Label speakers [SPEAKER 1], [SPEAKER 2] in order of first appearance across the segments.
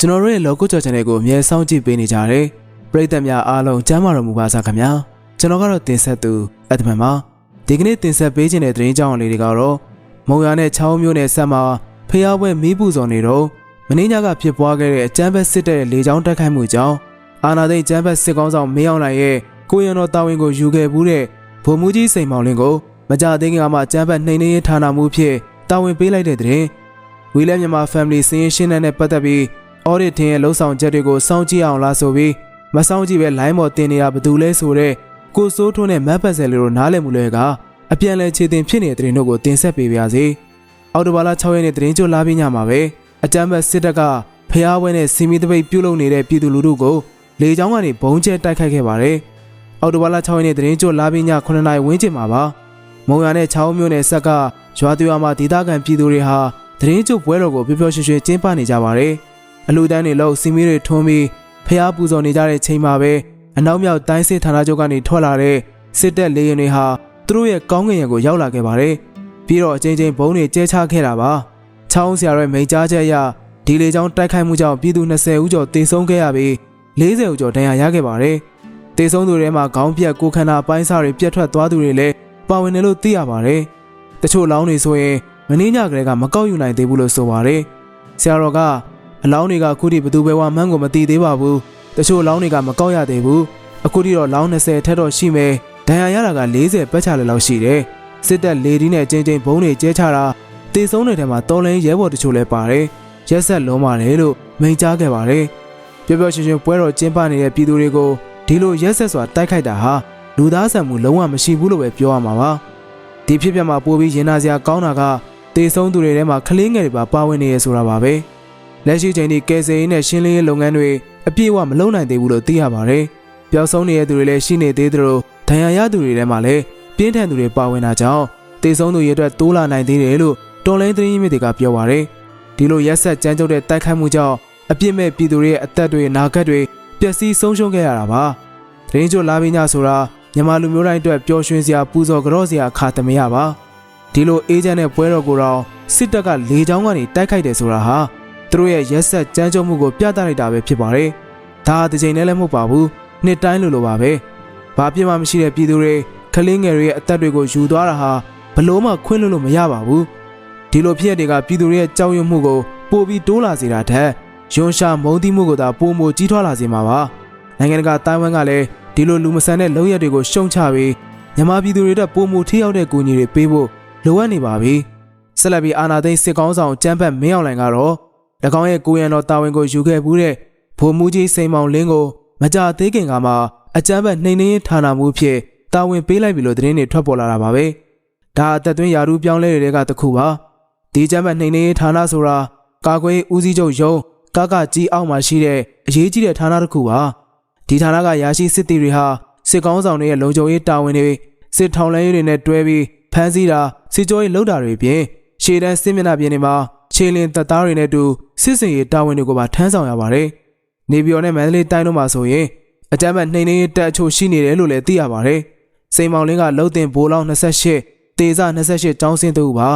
[SPEAKER 1] ကျွန်တော်တို့ရဲ့ logo ကြော် channel ကိုအမြဲစောင့်ကြည့်ပေးနေကြတဲ့ပရိသတ်များအားလုံးကျမ်းမာတော်မူပါစားခင်ဗျာကျွန်တော်ကတော့တင်ဆက်သူအဒမန်ပါဒီကနေ့တင်ဆက်ပေးခြင်းတဲ့သတင်းကြောင်းလေးတွေကတော့မုံရနဲ့ချောင်းမျိုးနဲ့ဆက်မှာဖျားပွဲမီးပူဇော်နေတော့မင်းညကဖြစ်ပွားခဲ့တဲ့အကြမ်းဖက်စစ်တပ်ရဲ့လေကြောင်းတိုက်ခိုက်မှုကြောင့်အာနာသိန်းကျမ်းဖက်စစ်ကောင်းဆောင်မင်းအောင်လှိုင်ရဲ့ကိုရံတော်တာဝန်ကိုယူခဲ့မှုတဲ့ဗိုလ်မှူးကြီးစိန်မောင်လင်းကိုမကြသေးခင်ကမှကျမ်းဖက်နှိမ်နှင်းရေးဌာနမှုဖြစ်တာဝန်ပေးလိုက်တဲ့တဲ့ဝီလဲမြန်မာ family စည်ရင်ရှင်းတဲ့နဲ့ပတ်သက်ပြီး audit ထင်းရဲ့လှုပ်ဆောင်ချက်တွေကိုစောင့်ကြည့်အောင်လားဆိုပြီးမစောင့်ကြည့်ပဲ line ပေါ်တင်နေတာဘယ်သူလဲဆိုတော့ကိုစိုးထွန်းနဲ့မတ်ပတ်ဆယ်လေးတို့နားလည်မှုလွဲကအပြန်လဲခြေတင်ဖြစ်နေတဲ့တဲ့တို့ကိုတင်ဆက်ပေးပါရစေ။အော်တိုဘာလ6ရက်နေ့တရင်ကျလာပြီးညမှာပဲအကြမ်းဖက်စစ်တပ်ကဖျားပွဲနဲ့စီမီတပိတ်ပြုတ်လုပ်နေတဲ့ပြည်သူလူထုကိုလေကြောင်းကနေဘုံကျဲတိုက်ခိုက်ခဲ့ပါတယ်။အော်တိုဘာလ6ရက်နေ့တရင်ကျလာပြီးည9နာရီဝန်းကျင်မှာပါ။မုံရနဲ့6မြို့နယ်ဆက်ကရွာသူရွာမှာဒေသခံပြည်သူတွေဟာတရင်ကျပွဲတော်ကိုပျော်ပျော်ရွှင်ရွှင်ကျင်းပနေကြပါတယ်။ အလူတန်းတွေလောက်စီမီတွေထွန်းပြီးဖျားပူဇော်နေကြတဲ့ချိန်မှာပဲအနောက်မြောက်တိုင်းစစ်ဌာနချုပ်ကနေထွက်လာတဲ့စစ်တပ်လေရင်တွေဟာသူတို့ရဲ့ကောင်းကင်ရံကိုရောက်လာခဲ့ပါတယ်။ပြီးတော့အချင်းချင်းဘုံတွေကျဲချခဲ့တာပါ။ချောင်းဆရာရဲ့မိန့်ကြားချက်အရဒီလေကြောင်းတိုက်ခိုက်မှုကြောင့်ပြည်သူ20ဦးကျော်တေဆုံးခဲ့ရပြီး40ဦးကျော်ဒဏ်ရာရခဲ့ပါတယ်။တေဆုံးသူတွေမှာခေါင်းပြက်ကိုယ်ခန္ဓာအပိုင်းစားတွေပြတ်ထွက်သွားသူတွေလည်းပါဝင်တယ်လို့သိရပါတယ်။တချို့လောင်းတွေဆိုရင်မင်းညကလေးကမကောက်ယူနိုင်သေးဘူးလို့ဆိုပါတယ်။ဆရာတော်က အလောင်းတွေကခုထိဘသူပဲဝမှန်းကိုမသိသေးပါဘူး။တချို့လောင်းတွေကမကောက်ရသေးဘူး။အခုထိတော့လောင်း20ထက်တော့ရှိမယ်။ဒဏ်ရာရတာက40ပတ်ချလည်းလောက်ရှိတယ်။စစ်တပ်လေဒီနဲ့ချင်းချင်းဘုံတွေကျဲချတာတေဆုံးတဲ့ထဲမှာတော်လင်းရဲဘော်တချို့လည်းပါတယ်။ရက်ဆက်လုံးပါတယ်လို့မိန့်ကြားခဲ့ပါတယ်။ပျော်ပျော်ရွှင်ရွှင်ပွဲတော်ကျင်းပနေတဲ့ပြည်သူတွေကိုဒီလိုရက်ဆက်စွာတိုက်ခိုက်တာဟာလူသားဆန်မှုလုံးဝမရှိဘူးလို့ပဲပြောရမှာပါ။ဒီဖြစ်ပျက်မှာပိုပြီးရင်နာစရာကောင်းတာကတေဆုံးသူတွေထဲမှာကလေးငယ်တွေပါပါဝင်နေရဆိုတာပါပဲ။ လက်ရှိချိန်ထိကယ်ဆယ်ရေးနဲ့ရှင်းလင်းရေးလုပ်ငန်းတွေအပြည့်အဝမလုပ်နိုင်သေးဘူးလို့သိရပါတယ်။ပျောက်ဆုံးနေတဲ့သူတွေလည်းရှိနေသေးသလိုဒဏ်ရာရသူတွေထဲမှာလည်းပြင်းထန်သူတွေပါဝင်တာကြောင့်တေဆုံးသူရဲ့အတွက်တိုးလာနိုင်သေးတယ်လို့တော်လိုင်းသတင်းရင်းမြစ်တွေကပြောပါတယ်။ဒီလိုရက်ဆက်ကြမ်းကြုတ်တဲ့တိုက်ခိုက်မှုကြောင့်အပြစ်မဲ့ပြည်သူတွေရဲ့အသက်တွေနာဂတ်တွေပျက်စီးဆုံးရှုံးခဲ့ရတာပါ။သတင်းကြိုလာပြီးညဆိုတာမြန်မာလူမျိုးတိုင်းအတွက်ပျော်ရွှင်စရာပူဇော်ကြော့စရာအခါသမယပါ။ဒီလိုအေးချမ်းတဲ့ပွဲတော်ကိုတော့စစ်တပ်ကလေကြောင်းကနေတိုက်ခိုက်တယ်ဆိုတာဟာ သူတို့ရဲ့ရက်ဆက်ကြမ်းကြုတ်မှုကိုပြသလိုက်တာပဲဖြစ်ပါတယ်။ဒါတစ်ချိန်နဲ့လည်းမဟုတ်ပါဘူး။နှစ်တိုင်းလိုလိုပါပဲ။ဘာပြစ်မှမရှိတဲ့ပြည်သူတွေကလေးငယ်တွေရဲ့အသက်တွေကိုယူသွားတာဟာဘလို့မှခွင့်လွှတ်လို့မရပါဘူး။ဒီလိုဖြစ်ရတွေကပြည်သူတွေရဲ့ကြောက်ရွံ့မှုကိုပိုပြီးတိုးလာစေတာထက်ယွန်ရှာမုံတိမှုကိုသာပိုမိုကြီးထွားလာစေမှာပါ။နိုင်ငံတကာတိုင်ဝမ်ကလည်းဒီလိုလူမဆန်တဲ့လုပ်ရက်တွေကိုရှုံချပြီးမြန်မာပြည်သူတွေတက်ပိုမိုထိရောက်တဲ့ကူညီတွေပေးဖို့လိုအပ်နေပါပြီ။ဆက်လက်ပြီးအာနာသိန်းစစ်ကောင်းဆောင်ကျမ်းဖက်မင်းအောင်လှိုင်ကတော့၎ င်းရဲ့ကိုရံတော်တာဝန်ကိုယူခဲ့မှုတဲ့ဗိုလ်မှူးကြီးစိန်မောင်လင်းကိုမကြသေးခင်ကမှအကြမ်းဖက်နှိမ်နင်းရေးဌာနမှုဖြစ်တာဝန်ပေးလိုက်ပြီလို့သတင်းတွေထွက်ပေါ်လာတာပါပဲ။ဒါအသက်သွင်းယာရုပြောင်းလဲတွေကတခုပါ။ဒီကျမ်းဖက်နှိမ်နင်းရေးဌာနဆိုတာကာကွယ်ဦးစီးချုပ်ရုံးကကကြီးအောက်မှာရှိတဲ့အရေးကြီးတဲ့ဌာနတစ်ခုပါ။ဒီဌာနကရာရှိစစ်သည်တွေဟာစစ်ကောင်းဆောင်တွေရဲ့လုံခြုံရေးတာဝန်တွေစစ်ထောင်လှမ်းရေးတွေနဲ့တွဲပြီးဖမ်းဆီးတာစစ်ကြောရေးလုပ်တာတွေပြင်ရှေ့တန်းစစ်မျက်နှာပြင်တွေမှာ ခြေလင်တပ်သားတွေနဲ့အတူစစ်စင်ရေးတာဝန်တွေကိုပါထမ်းဆောင်ရပါတယ်။နေပြည်တော်နဲ့မန္တလေးတိုင်းတို့မှာဆိုရင်အကြမ်းဖက်နှိမ်နင်းရေးတပ်အချို့ရှိနေတယ်လို့လည်းသိရပါတယ်။စိန်မောင်လင်းကလှုပ်တင်ဘိုးလောင်း28တေဇ28ကျောင်းစင်းသူပါ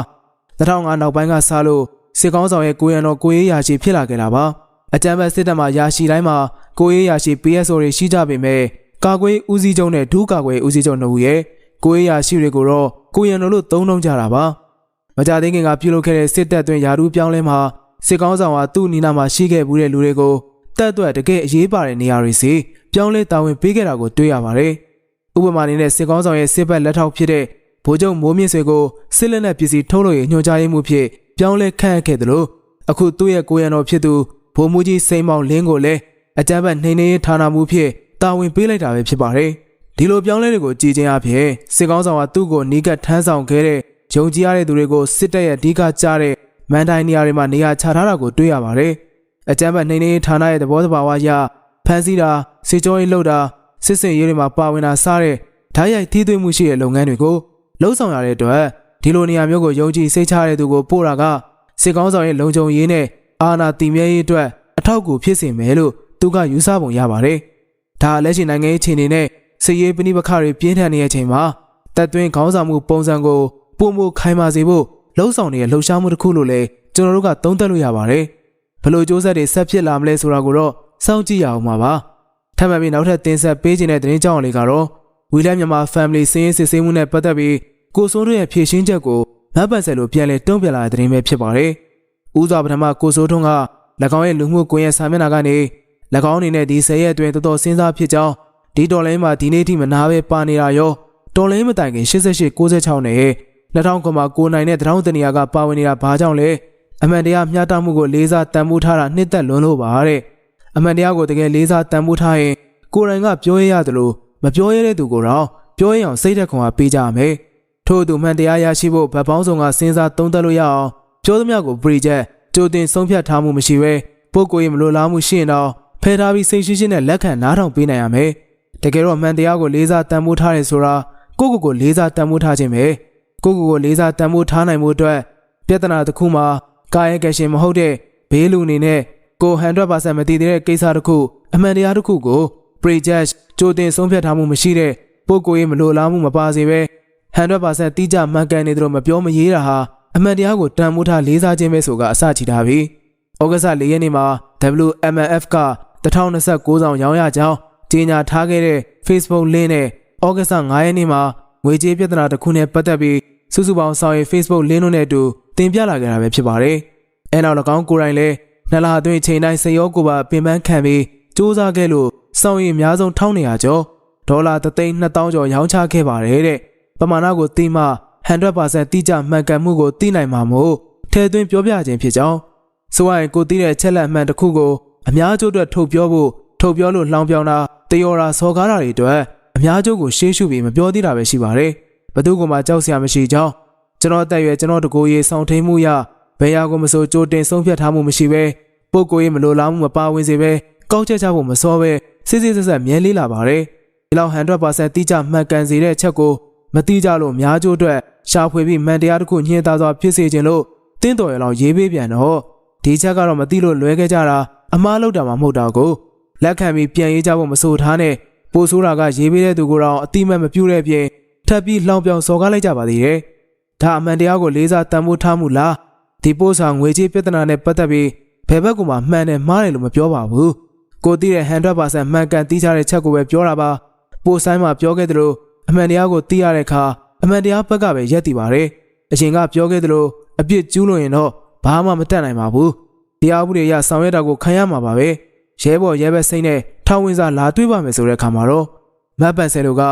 [SPEAKER 1] 2005နောက်ပိုင်းကစလို့စစ်ကောင်းဆောင်ရဲ့ကိုရံတော်ကိုရေးရာရှိဖြစ်လာခဲ့တာပါ။အကြမ်းဖက်စစ်တပ်မှရာရှိတိုင်းမှာကိုရေးရာရှိ PSO တွေရှိကြပေမဲ့ကာကွယ်ဦးစီးချုပ်နဲ့ဒုကာကွယ်ဦးစီးချုပ်တို့ရဲ့ကိုရေးရာရှိတွေကိုတော့ကိုရံတော်လို့သုံးနှုံကြတာပါ။ မကြသေးခင်ကပြုလုပ်ခဲ့တဲ့စစ်တပ်တွင်ယာရုပြောင်းလဲမှာစစ်ကောင်းဆောင်ကသူ့နီနာမှာရှိခဲ့မှုတဲ့လူတွေကိုတက်အတွက်တကယ်အရေးပါတဲ့နေရာတွေစီပြောင်းလဲတာဝန်ပေးခဲ့တာကိုတွေ့ရပါတယ်။ဥပမာအနေနဲ့စစ်ကောင်းဆောင်ရဲ့စစ်ဘက်လက်ထောက်ဖြစ်တဲ့ဗိုလ်ချုပ်မိုးမြင့်ဆွေကိုစစ်လက်နက်ပစ္စည်းထုတ်လို့ရညွှန်ကြားရေးမှုဖြစ်ပြောင်းလဲခန့်အပ်ခဲ့တယ်လို့အခုသူ့ရဲ့ကိုရံတော်ဖြစ်သူဗိုလ်မှူးကြီးစိန်မောင်လင်းကိုလည်းအကြမ်းဖက်နှိမ်နင်းရေးဌာနမှုဖြစ်တာဝန်ပေးလိုက်တာပဲဖြစ်ပါတယ်။ဒီလိုပြောင်းလဲတွေကိုကြည်ချင်းအဖြစ်စစ်ကောင်းဆောင်ကသူ့ကိုနီးကပ်ထမ်းဆောင်ခဲ့တဲ့ ယုံကြည်ရတဲ့သူတွေကိုစစ်တပ်ရဲ့အဓိကကြားတဲ့မန်တိုင်းနေရာတွေမှာနေရာချထားတာကိုတွေ့ရပါတယ်။အကြမ်းဖက်နှိမ်နင်းရေးဌာနရဲ့သဘောတဘာဝအရဖမ်းဆီးတာစစ်ကြောရေးလုပ်တာစစ်စင်ရေးတွေမှာပါဝင်တာစတဲ့ဓာတ်ရိုက်ထိသွေးမှုရှိတဲ့လုပ်ငန်းတွေကိုလှုံ့ဆော်ရတဲ့အတွက်ဒီလိုနေရာမျိုးကိုယုံကြည်စိတ်ချတဲ့သူကိုပို့တာကစစ်ကောင်းဆောင်ရဲ့လုံခြုံရေးနဲ့အာဏာတည်မြဲရေးအတွက်အထောက်အကူဖြစ်စေမယ်လို့သူကယူဆပုံရပါတယ်။ဒါလက်ရှိနိုင်ငံရေးအခြေအနေနဲ့စစ်ရေးပဋိပက္ခတွေပြင်းထန်နေတဲ့အချိန်မှာတပ်သွင်းခေါင်းဆောင်မှုပုံစံကို ပုံမခိုင်မာစေဖို့လှုံ့ဆော်နေတဲ့လှုပ်ရှားမှုတစ်ခုလို့လည်းကျွန်တော်တို့ကသုံးသပ်လို့ရပါတယ်။ဘလို့စူးစက်တွေဆက်ဖြစ်လာမလဲဆိုတာကိုတော့စောင့်ကြည့်ရအောင်ပါပါထပ်မံပြီးနောက်ထပ်တင်ဆက်ပေးခြင်းတဲ့သတင်းကြောင်းလေးကတော့ဝီလန်မြန်မာ family စင်းရေးစစ်ဆေးမှုနဲ့ပတ်သက်ပြီးကိုစိုးတို့ရဲ့ဖြည့်ရှင်းချက်ကိုမတ်ပတ်ဆက်လို့ပြန်လည်တုံ့ပြန်လာတဲ့သတင်းပဲဖြစ်ပါတယ်ဦးစွာပထမကိုစိုးထွန်းက၎င်းရဲ့လူမှုကွန်ရက်စာမျက်နှာကနေ၎င်းအနေနဲ့ဒီဆယ်ရက်အတွင်းတော်တော်စဉ်းစားဖြစ်ကြောင်းဒီတော်လိုင်းမှာဒီနေ့ထိမနာပဲပါနေတာရောတော်လိုင်းမတိုင်ခင်88 96နဲ့ 2009နိုင်တဲ့တရောင်းတနေရာကပါဝင်နေတာဘာကြောင့်လဲအမှန်တရားမျှတမှုကိုလေးစားတန်ဖိုးထားတာနှစ်သက်လွန်းလို့ပါတဲ့အမှန်တရားကိုတကယ်လေးစားတန်ဖိုးထားရင်ကိုယ်တိုင်ကပြောရရတယ်လို့မပြောရတဲ့သူကိုတော့ပြောရအောင်စိတ်သက်ခွန်အားပေးကြရမယ်ထို့အတူမှန်တရားရရှိဖို့ဗတ်ပေါင်းဆောင်ကစဉ်းစားသုံးသပ်လို့ရအောင်ပြောသမျှကိုပရိချက်ကြိုတင်ဆုံးဖြတ်ထားမှုမရှိဘဲပုဂ္ဂိုလ်ရဲ့မလိုလားမှုရှိရင်တော့ဖယ်ထားပြီးစိတ်ရှိရှိနဲ့လက်ခံနားထောင်ပေးနိုင်ရမယ်တကယ်တော့မှန်တရားကိုလေးစားတန်ဖိုးထားရဲဆိုတာကိုယ့်ကိုယ်ကိုလေးစားတန်ဖိုးထားခြင်းပဲ ကိုယ့်ကိုယ်ကိုလေးစားတန်ဖိုးထားနိုင်မှုအတွက်ပြဿနာတစ်ခုမှာကာယကရှင်မဟုတ်တဲ့ဘေးလူအနေနဲ့ကို100%မတည်သေးတဲ့ကိစ္စတစ်ခုအမှန်တရားတစ်ခုကို prejudge ကြိုတင်ဆုံးဖြတ်ထားမှုမရှိတဲ့ပုဂ္ဂိုလ်ရဲ့မလိုလားမှုမပါစေပဲ100%တိကျမှန်ကန်နေသလိုမပြောမရေးတာဟာအမှန်တရားကိုတန်ဖိုးထားလေးစားခြင်းပဲဆိုကအစချီထားပြီ။ဩဂတ်လ၄ရက်နေ့မှာ WMF က2029ဆောင်ရောင်းရကြောင်းကြေညာထားခဲ့တဲ့ Facebook link နဲ့ဩဂတ်5ရက်နေ့မှာငွေကြေးပြဿနာတစ်ခုနဲ့ပတ်သက်ပြီး စုစုပေါင်းဆောင်ရွက် Facebook link တို့နဲ့အတူတင်ပြလာကြတာပဲဖြစ်ပါတယ်။အဲနောက်၎င်းကိုယ်တိုင်လည်းနှစ်လအတွင်းချိန်တိုင်းစရောကိုပါပင်ပန်းခံပြီးစူးစမ်းခဲ့လို့ဆောင်ရည်အများဆုံး1900ကျော်ဒေါ်လာ3,2000ကျော်ရောင်းချခဲ့ပါတယ်တဲ့။ပမာဏကိုသိမှ100%တိကျမှန်ကန်မှုကိုသိနိုင်မှာမို့ထဲသွင်းပြောပြခြင်းဖြစ်ကြောင်းဆိုရင်ကိုသိတဲ့ချက်လက်မှန်တစ်ခုကိုအများကျိုးအတွက်ထုတ်ပြောဖို့ထုတ်ပြောလို့လှောင်ပြောင်းတာတယောရာစော်ကားတာတွေအတွက်အများကျိုးကိုရှေးရှုပြီးမပြောသေးတာပဲရှိပါတယ်။ ဘသူကမှကြောက်စရာမရှိကြောင်းကျွန်တော်တက်ရွယ်ကျွန်တော်တကိုယ်ရေးဆောင်ထိန်မှုရဘယ်ရာကိုမဆိုကြိုတင်ဆုံးဖြတ်ထားမှုမရှိဘဲပုံကိုယ်ရေးမလိုလားမှုမပါဝင်စေဘဲကောက်ချက်ချဖို့မစောဘဲစစ်စစ်ဆက်ဆက်မြဲလေးလာပါတယ်။ဒီလောက်100%တိကျမှန်ကန်စေတဲ့ချက်ကိုမတိကြလို့များကျိုးအတွက်ရှာဖွေပြီးမှန်တရားတစ်ခုညှင်းသားစွာဖြစ်စေခြင်းလို့တင်းတော်ရလောက်ရေးပေးပြန်တော့ဒီချက်ကတော့မသိလို့လွဲခဲ့ကြတာအမားလောက်တာမှမဟုတ်တာကိုလက်ခံပြီးပြန်ရေးကြဖို့မဆိုထားနဲ့ပိုဆိုးတာကရေးပေးတဲ့သူကိုတော့အတိမတ်မပြူတဲ့အပြင် ထပ်ပြီးလောင်ပြောင်စော်ကားလိုက်ကြပါသေးတယ်။ဒါအမှန်တရားကိုလေးစားတန်ဖိုးထားမှုလားဒီပို့ဆောင်ငွေကြေးပြဿနာနဲ့ပတ်သက်ပြီးဘယ်ဘက်ကမှမှန်တယ်မှားတယ်လို့မပြောပါဘူး။ကိုသိတဲ့100%မှန်ကန်သိချတဲ့ချက်ကိုပဲပြောတာပါ။ပို့ဆိုင်မှာပြောခဲ့သလိုအမှန်တရားကိုသိရတဲ့အခါအမှန်တရားဘက်ကပဲရက်တည်ပါတယ်။အရှင်ကပြောခဲ့သလိုအပြစ်ကျူးလွန်ရင်တော့ဘာမှမတတ်နိုင်ပါဘူး။တရားဥပဒေအရဆောင်ရွက်တာကိုခံရမှာပါပဲ။ရဲဘော်ရဲဘက်စိမ့်နဲ့ထောင်ဝင်စာလာတွေးပါမယ်ဆိုတဲ့အခါမှာတော့မတ်ပန်ဆယ်တို့က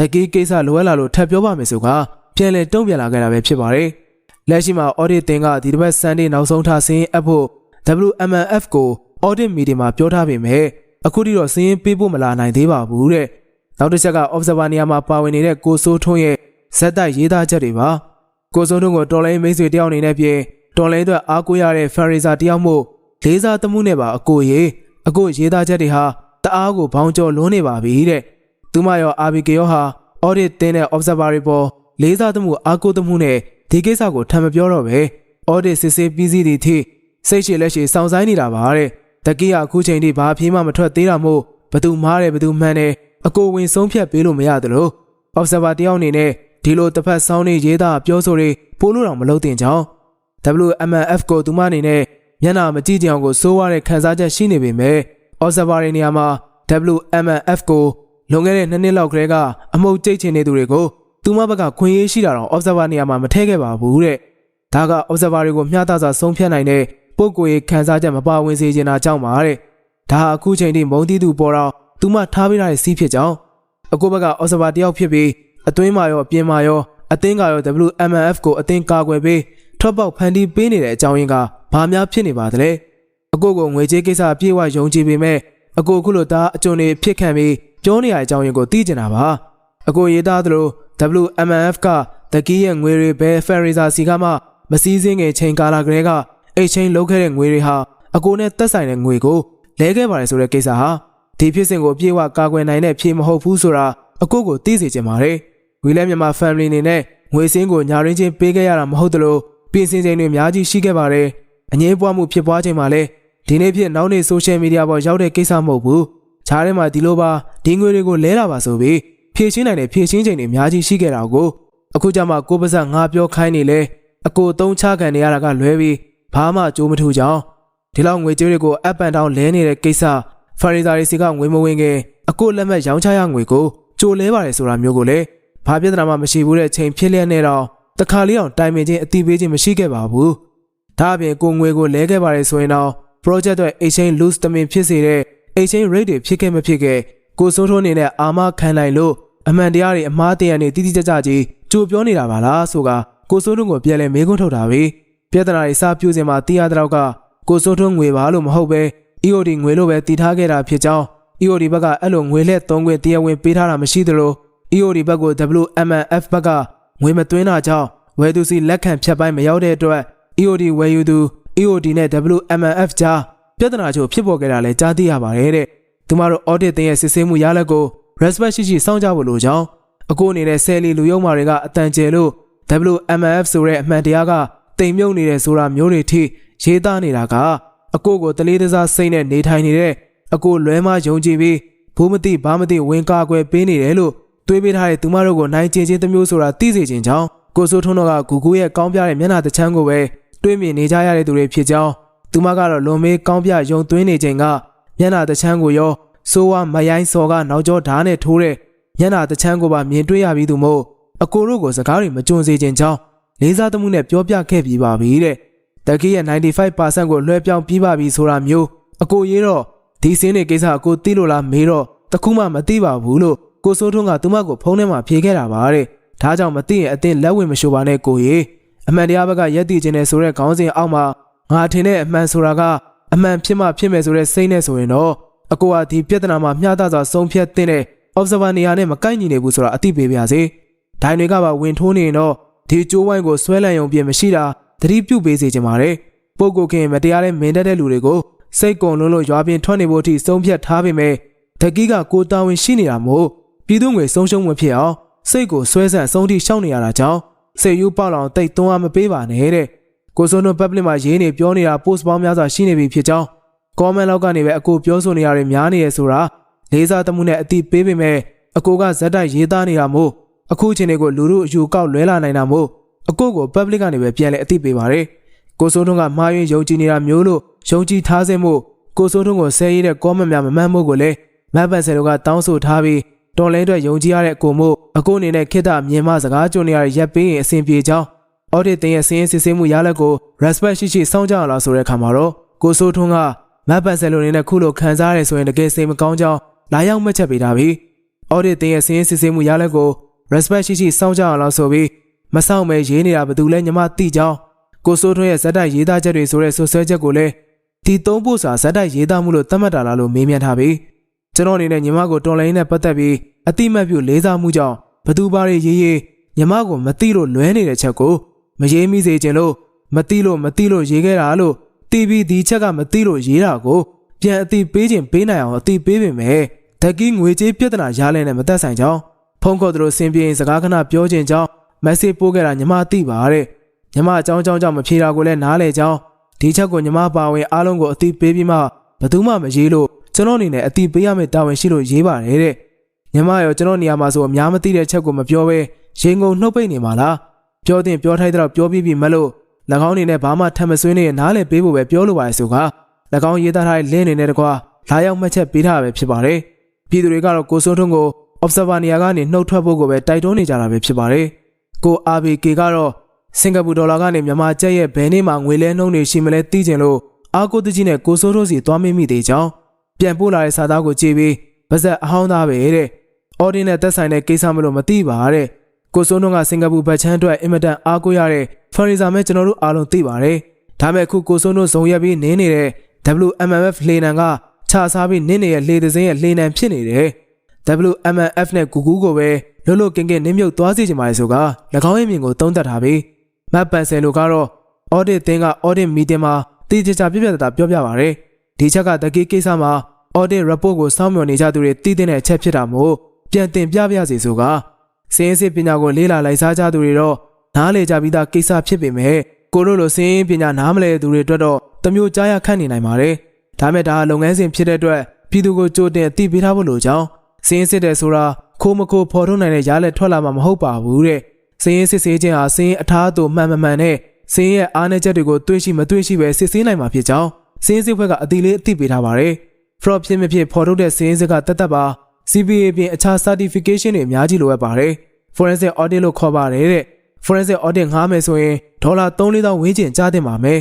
[SPEAKER 1] တကီးကိစ္စလိုအပ်လာလို့ထပ်ပြောပါမယ်ဆိုကပြန်လဲတုံ့ပြန်လာခဲ့တာပဲဖြစ်ပါတယ်။လက်ရှိမှာ audit တင်ကဒီတစ်ပတ် Sunday နောက်ဆုံးထားစင်းအပ်ဖို့ WMF ကို audit meeting မှာပြောထားပေမဲ့အခုထိတော့စင်းပေးဖို့မလာနိုင်သေးပါဘူးတဲ့။နောက်တစ်ချက်က observer နေရာမှာပါဝင်နေတဲ့ကိုစိုးထွန်းရဲ့ဇက်တိုက်ရေးသားချက်တွေပါကိုစိုးထွန်းကိုတော်လိုင်းမိတ်ဆွေတယောက်အနေနဲ့ပြင်တော်လိုင်းအတွက်အားကိုးရတဲ့ Fariza တယောက်မို့လေးစားသမှုနဲ့ပါအကိုရေးအကိုရေးသားချက်တွေဟာတအားကိုဘောင်းကျော်လွန်းနေပါပြီတဲ့။ သူမရော RBK ရောဟာ audit တင်းတဲ့ observer တွေပေါ်လေးစားသမှုအားကိုးသမှုနဲ့ဒီကိစ္စကိုထပ်မပြောတော့ပဲ audit စစ်ဆေးပြီးစီးသည့်ထိစိတ်ရှိလက်ရှိစောင့်ဆိုင်နေတာပါတဲ့။တကီးကအခုချိန်ထိဘာအပြေးမှမထွက်သေးတာမို့ဘသူမားတယ်ဘသူမှန်တယ်အကိုဝင်ဆုံးဖြတ်ပေးလို့မရသလို observer တယောက်အနေနဲ့ဒီလိုတစ်ဖက်ဆောင်းနေရေးသားပြောဆိုတွေပို့လို့တော့မလုပ်တင်ကြောင်း WMF ကိုသူမအနေနဲ့မျက်နှာမကြည့်ကြအောင်ကိုစိုးရတဲ့ခန်းစားချက်ရှိနေပေမဲ့ observer တွေနေရာမှာ WMF ကို လွန်ခဲ့တဲ့နှစ်နှစ်လောက်ကလေးကအမှုတ်ကျိတ်ချင်နေသူတွေကိုသူမဘက်ကခွင့်ရေးရှိတာတော့ observer နေရာမှာမထည့်ခဲ့ပါဘူးတဲ့ဒါက observer တွေကိုမျှတစွာဆုံးဖြတ်နိုင်တဲ့ပုံကိုယ်ရေးခန်းစားချက်မပါဝင်စေချင်တာကြောင့်ပါတဲ့ဒါအခုချိန်ထိမုံတီးသူပေါ်တော့သူမထားပေးထားတဲ့စီးဖြစ်ကြောင်းအခုဘက်က observer တယောက်ဖြစ်ပြီးအတွင်းမှာရောအပြင်မှာရောအသင်းကရော WMF ကိုအသင်းကာကွယ်ပေးထွက်ပေါက်ဖန်တီးပေးနေတဲ့အကြောင်းရင်းကဘာများဖြစ်နေပါသလဲအကိုကိုငွေကြေးကိစ္စအပြည့်အဝယုံကြည်ပေမဲ့အကိုခုလိုသားအကျုံတွေဖြစ်ခံပြီး ပြောနေရတဲ့အကြောင်းရင်းကိုသိကျင်တာပါအကိုရေးသားသလို WMF ကတကီးရဲ့ငွေတွေဘယ်ဖယ်ရီဇာစီကမှမစည်းစင်းငယ်ချိန်ကာလကလေးကအိတ်ချင်းလုတ်ခဲ့တဲ့ငွေတွေဟာအကိုနဲ့သက်ဆိုင်တဲ့ငွေကိုလဲခဲ့ပါတယ်ဆိုတဲ့ကိစ္စဟာဒီဖြစ်စဉ်ကိုပြေဝကာကွယ်နိုင်တဲ့ဖြေမဟုတ်ဘူးဆိုတာအကိုကိုသိစေချင်ပါတယ်ဝီလဲမြန်မာ family အနေနဲ့ငွေစင်းကိုညာရင်းချင်းပေးခဲ့ရတာမဟုတ်သလိုပြင်ဆင်ချိန်တွေအများကြီးရှိခဲ့ပါတယ်အငြင်းပွားမှုဖြစ်ပွားချိန်မှာလဲဒီနေ့ဖြစ်နောက်နေ့ social media ပေါ်ရောက်တဲ့ကိစ္စမဟုတ်ဘူးခြားထဲမှာဒီလိုပါ ဒီငွေတွေကိုလဲလာပါဆိုပြီးဖြည့်ရှင်းနိုင်တဲ့ဖြည့်ရှင်းချိန်တွေအများကြီးရှိခဲ့တာကိုအခုကျမှကိုပါဇက်ငါပြောခိုင်းနေလဲအကိုသုံးချခံနေရတာကလွဲပြီးဘာမှကြိုးမထူကြောင်းဒီလောက်ငွေကြေးတွေကိုအပ်ပန်တောင်းလဲနေတဲ့ကိစ္စဖရီဇာရီစီကငွေမဝင်ခင်အကိုလက်မှတ်ရောင်းချရငွေကိုကြိုလဲပါတယ်ဆိုတာမျိုးကိုလည်းဘာပြဿနာမှမရှိဘူးတဲ့ချိန်ဖြစ်လျက်နဲ့တော့တခါလေးအောင်တိုင်ပင်ချင်းအတိပေးခြင်းမရှိခဲ့ပါဘူးဒါအပြင်ကိုငွေကိုလဲခဲ့ပါတယ်ဆိုရင်တော့ project အတွက် exchange loose တမင်ဖြစ်စေတဲ့ exchange rate တွေဖြစ်ခဲ့မဖြစ်ခဲ့ ကိုစိုးထိုးအနေနဲ့အာမခံနိုင်လို့အမှန်တရားတွေအမှားတရားတွေတိတိကျကျကြီးကြိုပြောနေတာပါလားဆိုကကိုစိုးထုံးကိုပြန်လဲမေးခွန်းထုတ်တာပဲပြဿနာတွေစပြူစင်မှာတီးရတဲ့တော့ကကိုစိုးထုံးငွေပါလို့မဟုတ်ပဲ EOD ငွေလို့ပဲတည်ထားခဲ့တာဖြစ်ကြောင်း EOD ဘက်ကအဲ့လိုငွေလက်သုံးခွင့်တရားဝင်ပေးထားတာမရှိသလို EOD ဘက်ကို WMNF ဘက်ကငွေမသွင်းတာကြောင့်ဝယ်သူစီလက်ခံဖြတ်ပိုင်းမရောက်တဲ့အတွက် EOD ဝယ်ယူသူ EOD နဲ့ WMNF ကြားပြဿနာချို့ဖြစ်ပေါ်ခဲ့တာလည်းကြားသိရပါတယ်တဲ့ သူမတို့ audit တင်ရဲ့စစ်ဆေးမှုရလဒ်ကို respect ရှိရှိစောင့်ကြဖို့လိုကြောင်းအခုအနေနဲ့ဆယ်လီလူယုံမာတွေကအတန်ကျယ်လို့ WMF ဆိုတဲ့အမှန်တရားကတိမ်မြုပ်နေတဲ့ဆိုတာမျိုးတွေထိရေးသားနေတာကအကိုကိုတလေးတစားစိတ်နဲ့နေထိုင်နေတဲ့အကိုလွဲမယုံကြည်ပြီးဘူးမသိဘာမသိဝင်ကာကွယ်ပေးနေတယ်လို့တွေးပေးထားတဲ့သူမတို့ကိုနိုင်ကျင်ချင်းတစ်မျိုးဆိုတာသိစေခြင်းကြောင့်ကိုစိုးထွန်းတို့ကဂူဂူရဲ့ကောင်းပြတဲ့မျက်နှာတစ်ချမ်းကိုပဲတွေးမြင်နေကြရတဲ့သူတွေဖြစ်ကြောင်းသူမကတော့လွန်မေးကောင်းပြယုံသွင်းနေခြင်းက မျက်နှာတစ်ချမ်းကိုရောဆိုးဝါမရိုင်းစော်ကနောက်ကျောဓာတ်နဲ့ထိုးတဲ့မျက်နှာတစ်ချမ်းကိုပါမြင်တွေ့ရပြီးသူမို့အကိုတို့ကိုစကားတွေမကြုံစေခြင်းကြောင့်လေးစားသမှုနဲ့ပြောပြခဲ့ပြီးပါပြီတဲ့တကီးရဲ့95%ကိုလွှဲပြောင်းပြီးပါပြီဆိုတာမျိုးအကိုရေးတော့ဒီစင်းနေကိစ္စအကိုသိလို့လားမေးတော့တခုမှမသိပါဘူးလို့ကိုစိုးထွန်းကသူမကိုဖုန်းထဲမှာဖြေခဲ့တာပါတဲ့ဒါကြောင့်မသိရင်အတင်းလက်ဝင်မရှိုးပါနဲ့ကိုကြီးအမှန်တရားဘက်ကရက်တည်ခြင်းနဲ့ဆိုတဲ့ခေါင်းစဉ်အောက်မှာငါထင်တဲ့အမှန်ဆိုတာက အမှန်ဖြစ်မှဖြစ်မယ်ဆိုတဲ့စိတ်နဲ့ဆိုရင်တော့အကိုကဒီပြဿနာမှာမျှတစွာဆုံးဖြတ်တဲ့ observer နေရာနဲ့မကိုက်ညီနေဘူးဆိုတာအသိပေးပါစေဒိုင်တွေကပါဝင်ထိုးနေရင်တော့ဒီကျိုးဝိုင်းကိုဆွဲလန့်ယုံပြင်မရှိတာသတိပြုပေးစေချင်ပါတယ်ပုတ်ကိုခင်မတရားတဲ့မင်းတက်တဲ့လူတွေကိုစိတ်ကုံလုံးလို့ရွာပြင်ထွက်နေဖို့အထိဆုံးဖြတ်ထားပေမဲ့တကီးကကိုတာဝန်ရှိနေတာမို့ပြည်သူငွေဆုံးရှုံးမှုဖြစ်အောင်စိတ်ကိုဆွဲဆန့်ဆုံးထိရှောက်နေရတာကြောင့်စိတ်ယူပေါက်လောင်တိတ်သွန်းအားမပေးပါနဲ့တဲ့ ကိုစိုးနို public မှာရေးနေပြောနေတာ post ပေါင်းများစွာရှိနေပြီဖြစ်ကြောင်း comment လောက်ကနေပဲအကိုပြောဆိုနေရတယ်များနေရဆိုတာလေးစားသမှုနဲ့အတိပေးပေမဲ့အကိုကဇက်တိုက်ရေးသားနေတာမို့အခုချိန်တွေကိုလူတို့အယူကောက်လွဲလာနိုင်တာမို့အကိုကို public ကနေပဲပြန်လဲအတိပေးပါတယ်ကိုစိုးထွန်းကမှားယွင်းယုံကြည်နေတာမျိုးလို့ယုံကြည်ထားစေမို့ကိုစိုးထွန်းကိုဆဲရည်တဲ့ comment များမမှန်မှုကိုလည်းမတ်ပန်ဆယ်တို့ကတောင်းဆိုထားပြီးတော်လဲအတွက်ယုံကြည်ရတဲ့အကိုမို့အကိုအနေနဲ့ခိတ္တမြင်မစကားကြုံနေရတဲ့ရပ်ပေးရင်အဆင်ပြေကြောင်း audit တင်ရဲ့စင်းစစ်ဆေးမှုရလဒ်ကို respect ရှိရှိစောင့်ကြအောင်လားဆိုတဲ့အခါမှာတော့ကိုစိုးထွန်းကမတ်ပန်ဆယ်လိုအနေနဲ့ခုလိုခံစားရဆိုရင်တကယ်စိတ်မကောင်းကြောင်းလာရောက်မှတ်ချက်ပေးထားပြီး audit တင်ရဲ့စင်းစစ်ဆေးမှုရလဒ်ကို respect ရှိရှိစောင့်ကြအောင်လားဆိုပြီးမဆောင်မဲရေးနေတာဘယ်သူလဲညီမသိကြောင်းကိုစိုးထွန်းရဲ့ဇက်တိုက်ရေးသားချက်တွေဆိုတဲ့ဆွဆွဲချက်ကိုလည်းဒီသုံးဖို့စာဇက်တိုက်ရေးသားမှုလို့သတ်မှတ်တာလားလို့မေးမြန်းထားပြီးကျွန်တော်အနေနဲ့ညီမကိုတော်လိုင်းနဲ့ပတ်သက်ပြီးအတိမတ်ပြုလေးစားမှုကြောင့်ဘသူပါရေးရေးရေးညီမကိုမသိလို့လွဲနေတဲ့ချက်ကို မရေးမိစေခြင်းလို့မသိလို့မသိလို့ရေးခဲ့တာလို့တီဗီဒီချက်ကမသိလို့ရေးတာကိုပြန်အတိပေးခြင်းပေးနိုင်အောင်အတိပေးပေမဲ့ဓက်ကီးငွေကြေးပြဿနာရလဲနဲ့မသက်ဆိုင်ကြောင်းဖုန်းခေါ်သူတို့ဆင်ပြေစကားခဏပြောခြင်းကြောင့်မက်ဆေ့ပို့ခဲ့တာညီမသိပါတဲ့ညီမအကြောင်းကြောင့်ကြောင့်မဖြေတာကိုလည်းနားလဲကြောင်းဒီချက်ကိုညီမပါဝင်အားလုံးကိုအတိပေးပြီးမှဘသူမှမရေးလို့ကျွန်တော်အနေနဲ့အတိပေးရမယ့်တာဝန်ရှိလို့ရေးပါတယ်တဲ့ညီမရောကျွန်တော်နေရာမှာဆိုအများမသိတဲ့ချက်ကိုမပြောဘဲရင်ကုန်နှုတ်ပိတ်နေမှာလား ပြောတင်ပြောထိုက်တော့ပြောပြီးပြီမလို့၎င်းအနေနဲ့ဘာမှထပ်မဆွေးနေနားလဲပေးဖို့ပဲပြောလိုပါရဲ့ဆိုက၎င်းရေးသားထားတဲ့လင်းနေတဲ့တကွာလာရောက်မှတ်ချက်ပေးထားပဲဖြစ်ပါတယ်ပြည်သူတွေကတော့ကိုစိုးထွန်းကို observer နေရာကနေနှုတ်ထွက်ဖို့ကိုပဲတိုက်တွန်းနေကြတာပဲဖြစ်ပါတယ်ကို RBK ကတော့စင်ကာပူဒေါ်လာကနေမြန်မာကျပ်ရဲ့ဘယ်နေ့မှငွေလဲနှုန်းတွေရှိမလဲသိကျင်လို့အာကိုတကြီးနဲ့ကိုစိုးထိုးစီသွားမိမိသေးကြောင်းပြန်ပို့လာတဲ့စာသားကိုကြည့်ပြီးပါဇက်အဟောင်းသားပဲတဲ့။အော်ဒီနဲ့သက်ဆိုင်တဲ့ကိစ္စမလို့မသိပါတဲ့။ ကိုစိုးနှုံးကစင်ကာပူဘတ်ချမ်းအတွက်အင်မတန်အားကိုးရတဲ့ဖရီဇာမဲကျွန်တော်တို့အားလုံးသိပါတယ်။ဒါမဲ့အခုကိုစိုးနှုံးဇုံရက်ပြီးနင်းနေတဲ့ WMMF လေနံကခြာစားပြီးနင်းနေတဲ့လေသစင်းရဲ့လေနံဖြစ်နေတယ်။ WMMF နဲ့ဂူဂူကိုပဲလွတ်လွတ်ကင်းကင်းနင်းမြုပ်သွားစေချင်ပါလေဆိုက၎င်းရဲ့မြင်ကိုသုံးသပ်ထားပြီးမတ်ပန်ဆယ်လိုကတော့ audit တင်းက audit meeting မှာတည်ကြကြပြပြတာပြောပြပါရယ်ဒီချက်ကတကီးကိစ္စမှာ audit report ကိုစောင့်မျှော်နေကြသူတွေတည်တဲ့အချက်ဖြစ်တာမို့ပြန်တင်ပြပြစီဆိုက စင်းစစ်ပညာကိုလေးလာလိုက်စားကြသူတွေတော့နားလေကြပြီးသားကိစ္စဖြစ်ပေမဲ့ကိုတို့လိုစင်းပညာနားမလဲသူတွေအတွက်တော့တမျိုးကြားရခန့်နေနိုင်ပါတယ်ဒါမဲ့ဒါလုပ်ငန်းစဉ်ဖြစ်တဲ့အတွက်ပြည်သူကိုကြိုတင်အသိပေးထားဖို့လိုကြောင်းစင်းစစ်တယ်ဆိုတာခိုးမခိုးဖော်ထုတ်နိုင်တဲ့ရားလက်ထွက်လာမှာမဟုတ်ပါဘူးတဲ့စင်းစစ်ဆေးခြင်းဟာစင်းအထားအသူမှန်မမှန်နဲ့စင်းရဲ့အားနည်းချက်တွေကိုတွေးရှိမတွေးရှိပဲစစ်ဆေးနိုင်မှာဖြစ်ကြောင်းစင်းစစ်ဖွဲ့ကအတီလေးအသိပေးထားပါတယ် fraud ဖြစ်မဖြစ်ဖော်ထုတ်တဲ့စင်းစစ်ကတတ်တတ်ပါ CPA ပြင်အခြား certification တွေအများကြီးလိုအပ်ပါတယ် forensic audit လို့ခေါ်ပါတယ်တဲ့ forensic audit ငှားမယ်ဆိုရင်ဒေါ်လာ3-4သောင်းဝန်းကျင်ကြားတင်ပါမယ်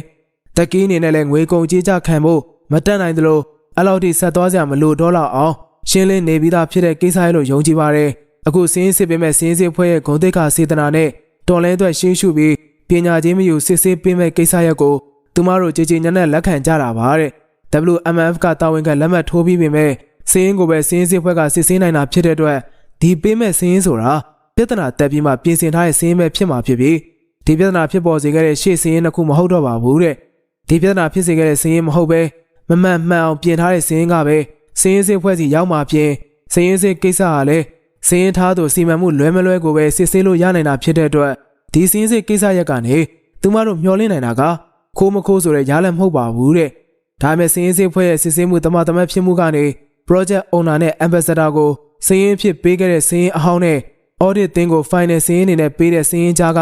[SPEAKER 1] တက်ကီးအနေနဲ့လည်းငွေကုန်ကြေးကြခံဖို့မတက်နိုင်သလိုအဲ့လောက်ထိဆက်သွားစရာမလိုတော့လောက်အောင်ရှင်းလင်းနေပြီးသားဖြစ်တဲ့ကိစ္စရဲ့လို့ယုံကြည်ပါတယ်အခုစင်းစစ်ပေးမဲ့စင်းစစ်ဖွဲ့ရဲ့ဂုဏ်သိက္ခာစေတနာနဲ့တော်လဲအတွက်ရှင်းရှုပြီးပညာချင်းမယူစစ်ဆေးပေးမဲ့ကိစ္စရက်ကိုသူမတို့ကြည်ကြည်ညံ့ညံ့လက်ခံကြတာပါတဲ့ WMF ကတာဝန်ကလက်မှတ်ထိုးပြီးပေမဲ့ စင်းကိုပဲစင်းစစ်ဖွဲ့ကစစ်ဆေးနိုင်တာဖြစ်တဲ့အတွက်ဒီပေးမဲ့စင်းဆိုတာပြဿနာတက်ပြီးမှပြင်ဆင်ထားတဲ့စင်းပဲဖြစ်မှာဖြစ်ပြီးဒီပြဿနာဖြစ်ပေါ်စေခဲ့တဲ့ရှေ့စင်းတစ်ခုမဟုတ်တော့ပါဘူးတဲ့ဒီပြဿနာဖြစ်စေခဲ့တဲ့စင်းမဟုတ်ပဲမမှန်မှန်အောင်ပြင်ထားတဲ့စင်းကပဲစင်းစစ်ဖွဲ့စီရောက်မှာပြင်စင်းစစ်ကိစ္စကလည်းစင်းထားသူစီမံမှုလွဲမလွဲကိုပဲစစ်ဆေးလို့ရနိုင်တာဖြစ်တဲ့အတွက်ဒီစင်းစစ်ကိစ္စရက်ကနေသူမတို့မျှော်လင့်နိုင်တာကခိုးမခိုးဆိုတဲ့ရားလည်းမဟုတ်ပါဘူးတဲ့ဒါပေမဲ့စည်ရင်းစစ်ဖွဲ့ရဲ့စစ်ဆေးမှုတမတမတ်ဖြစ်မှုကနေ project owner နဲ့ ambassador ကိုစည်ရင်းဖြစ်ပေးခဲ့တဲ့စည်ရင်းအဟောင်းနဲ့ audit တင်းကို final စည်ရင်းအနေနဲ့ပေးတဲ့စည်ရင်းကြားက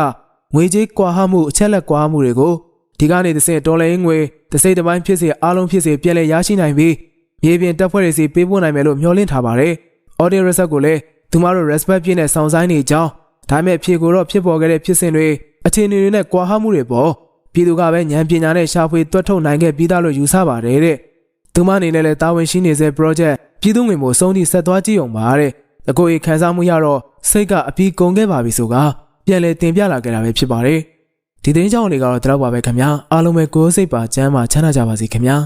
[SPEAKER 1] ငွေကြေးကွာဟမှုအချက်လက်ကွာဟမှုတွေကိုဒီကနေတစ်ဆင့်ဒေါ်လာရင်းငွေတစ်စိတ်တစ်ပိုင်းဖြစ်စေအားလုံးဖြစ်စေပြန်လည်ရရှိနိုင်ပြီးမြေပြင်တပ်ဖွဲ့တွေစီပေးပို့နိုင်မယ်လို့မျှော်လင့်ထားပါတယ် audit result ကိုလည်းသူမတို့ respect ပြည့်နဲ့စောင့်ဆိုင်နေကြောင်းဒါပေမဲ့ဖြေကိုတော့ဖြစ်ပေါ်ခဲ့တဲ့ဖြစ်စဉ်တွေအခြေအနေတွေနဲ့ကွာဟမှုတွေပေါ်ပြည်သူကပဲဉာဏ်ပညာနဲ့ရှာဖွေတွက်ထုတ်နိုင်ခဲ့ပြီးသားလို့ယူဆပါတယ်တဲ့ သူမအနေနဲ့လည်းတာဝန်ရှိနေစေ project ပြည်သူငွေမို့စုံတီဆက်သွားကြည့်အောင်ပါတဲ့အကိုကြီးခံစားမှုရတော့စိတ်ကအပြီးကုန်ခဲ့ပါပြီဆိုကပြန်လဲတင်ပြလာခဲ့တာပဲဖြစ်ပါတယ်ဒီသတင်းကြောင့်တွေကတော့ဒီတော့ပါပဲခင်ဗျာအားလုံးပဲကိုယ်စိတ်ပါချမ်းပါချမ်းသာကြပါစေခင်ဗျာ